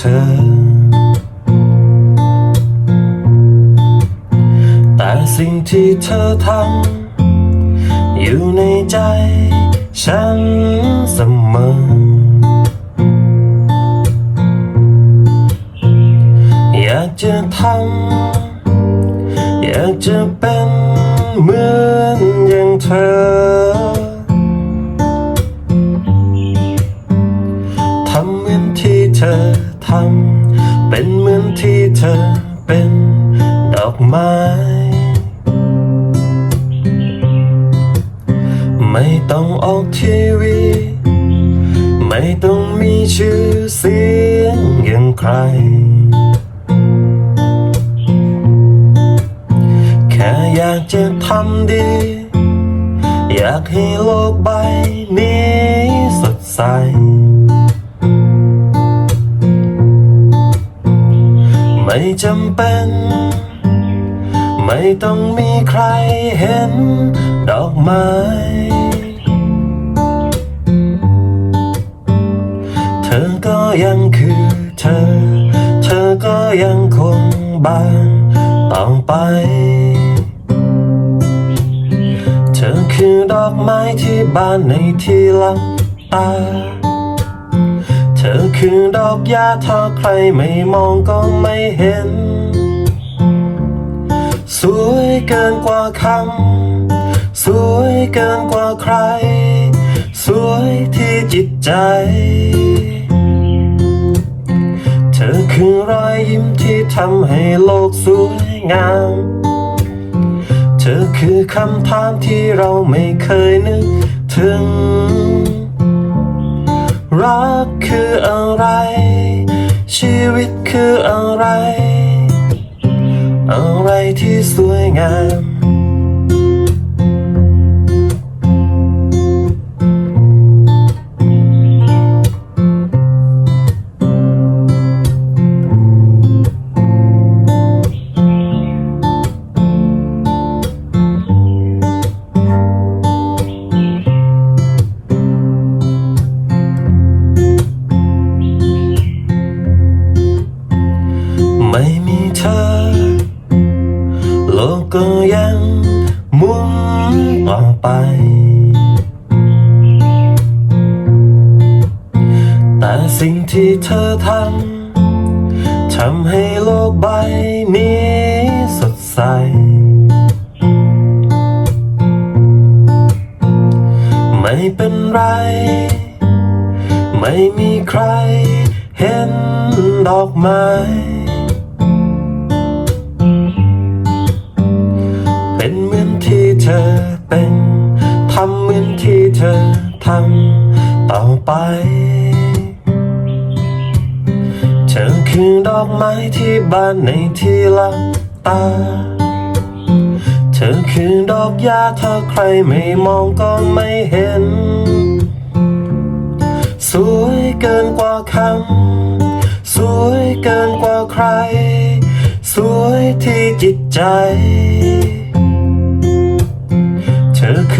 ธอ แต่สิ่งที่เธอทำอยู่ในใจฉันเสมอ อยากจะทำอยากจะเป็นเหมือนอย่างเธอทำเหมือนที่เธอ ทำเป็นเหมือนที่เธอเป็นดอกไม้ ไม่ต้องออกทีวี ไม่ต้องมีชื่อเสียงอย่างใคร แค่อยากจะทำดี อยากให้โลกใบนี้สดใส ไม่จำเป็น ไม่ต้องมีใครเห็นดอกไม้เธอก็ยังคือเธอ เธอก็ยังคงบานต่อไป เธอคือดอกไม้ที่บานในที่ลับตา อคือดอกหญ้าถ้าใครไม่มองก็ไม่เห็น สวยเกินกว่าคำ สวยเกินกว่าใคร สวยที่จิตใจ เธอคือรอยยิ้มที่ทำให้โลกสวยงาม เธอคือคำถามที่เราไม่เคยนึกถึง รักคืออะไร ชีวิตคืออะไร อะไรที่สวยงาม ไป แต่สิ่งที่เธอทำทำให้โลกใบนี้สดใส ไม่เป็นไร ไม่มีใครเห็นดอกไม้เป็นเหมือนที่เธอเป็นทำเหมือน ที่เธอทำต่อไป เธอคือดอกไม้ที่บานในที่ลับตา เธอคือดอกหญ้าถ้าใครไม่มองก็ไม่เห็น สวยเกินกว่าคำ สวยเกินกว่าใคร สวยที่จิตใจ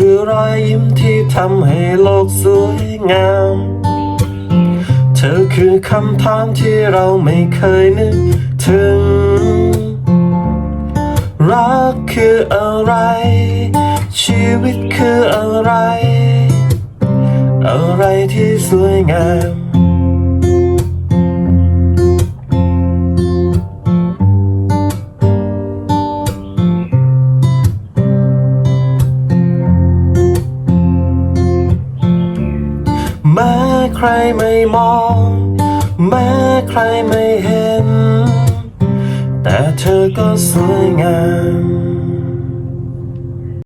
คือรอยยิ้มที่ทำให้โลกสวยงาม เธอคือคำถามที่เราไม่เคยนึกถึง รักคืออะไร ชีวิตคืออะไร อะไรที่สวยงาม ใครไม่มอง แม้ใครไม่เห็น แต่เธอก็สวยงาม